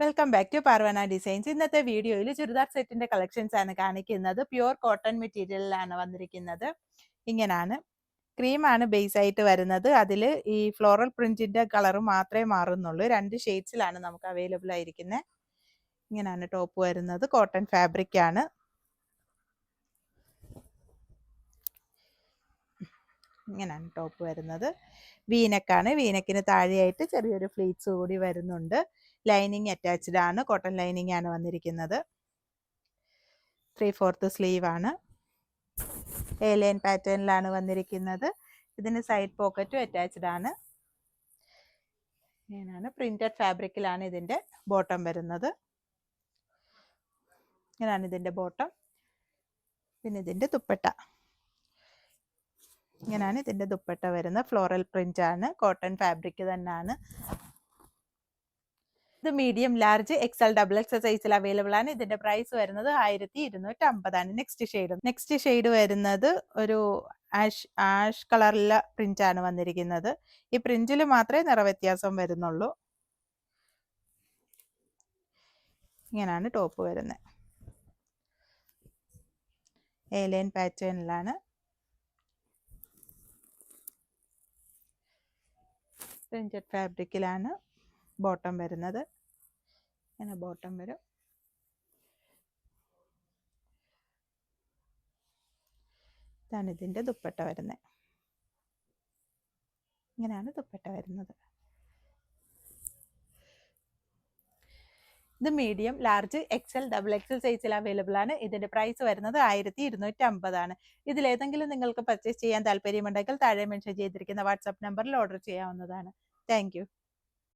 Welcome back to Parvana designs ഇന്നത്തെ വീഡിയോയിൽ ചുരിദാർ സെറ്റിന്റെ കളക്ഷൻസ് ആണ് കാണിക്കുന്നത്. പ്യുവർ കോട്ടൺ മെറ്റീരിയലിലാണ് വന്നിരിക്കുന്നത്. ഇങ്ങനാണ്. ക്രീമാണ് ബേസ് ആയിട്ട് വരുന്നത്. അതിൽ ഈ ഫ്ലോറൽ പ്രിന്റിന്റെ കളർ മാത്രമേ മാറുന്നുള്ളൂ. രണ്ട് ഷെയ്ഡ്സിലാണ് നമുക്ക് അവൈലബിൾ ആയിരിക്കുന്നത് ഇങ്ങനെയാണ് ടോപ്പ് വരുന്നത്. കോട്ടൺ ഫാബ്രിക് ആണ്. ഇങ്ങനെയാണ് ടോപ്പ് വരുന്നത്. വീനക്കാണ് വീനക്കിന് താഴെയായിട്ട് ചെറിയൊരു ഫ്ലീറ്റ്സ് കൂടി വരുന്നുണ്ട്. ലൈനിങ് അറ്റാച്ച്ഡ് ആണ്. കോട്ടൺ ലൈനിങ് ആണ് വന്നിരിക്കുന്നത്. ത്രീ ഫോർത്ത് സ്ലീവ് ആണ്. എ ലൈൻ പാറ്റേണിലാണ് വന്നിരിക്കുന്നത്. ഇതിന് സൈഡ് പോക്കറ്റും അറ്റാച്ച്ഡ് ആണ്. ഇങ്ങനെയാണ്. പ്രിന്റഡ് ഫാബ്രിക്കിലാണ് ഇതിന്റെ ബോട്ടം വരുന്നത്. ഇങ്ങനെയാണ് ഇതിന്റെ ബോട്ടം പിന്നെ ഇതിന്റെ ദുപ്പട്ട. ഇങ്ങനെയാണ് ഇതിന്റെ ദുപ്പട്ട വരുന്നത്. ഫ്ലോറൽ പ്രിന്റ് ആണ്. കോട്ടൺ ഫാബ്രിക് തന്നെയാണ്. ഇത് medium large XL double XL സൈസിൽ അവൈലബിൾ ആണ്. ഇതിന്റെ പ്രൈസ് വരുന്നത് ആയിരത്തി ഇരുന്നൂറ്റി അമ്പതാണ് നെക്സ്റ്റ് ഷെയ്ഡ് നെക്സ്റ്റ് ഷെയ്ഡ് വരുന്നത് ഒരു ആഷ് ആഷ് കളറിലെ പ്രിന്റ് ആണ് വന്നിരിക്കുന്നത്. ഈ പ്രിന്റിൽ മാത്രമേ നിറവ്യത്യാസം വരുന്നുള്ളൂ. ഇങ്ങനെയാണ് ടോപ്പ് വരുന്നത് ഏലൈൻ പാറ്റേണിലാണ് പ്രിന്റഡ് ഫാബ്രിക്കിലാണ് ബോട്ടം വരുന്നത്. ഇങ്ങനെ ബോട്ടം വരും. ഇതാണ് ഇതിന്റെ ദുപ്പട്ട വരുന്നത്. ഇങ്ങനെയാണ് ദുപ്പട്ട വരുന്നത്. ഇത് medium large XL double XL സൈസിൽ അവൈലബിൾ ആണ്. ഇതിന്റെ പ്രൈസ് വരുന്നത് ആയിരത്തി ഇരുന്നൂറ്റി അമ്പതാണ് ഇതിലേതെങ്കിലും നിങ്ങൾക്ക് പർച്ചേസ് ചെയ്യാൻ താല്പര്യമുണ്ടെങ്കിൽ താഴെ മെൻഷൻ ചെയ്തിരിക്കുന്ന വാട്സാപ്പ് നമ്പറിൽ ഓർഡർ ചെയ്യാവുന്നതാണ്. താങ്ക്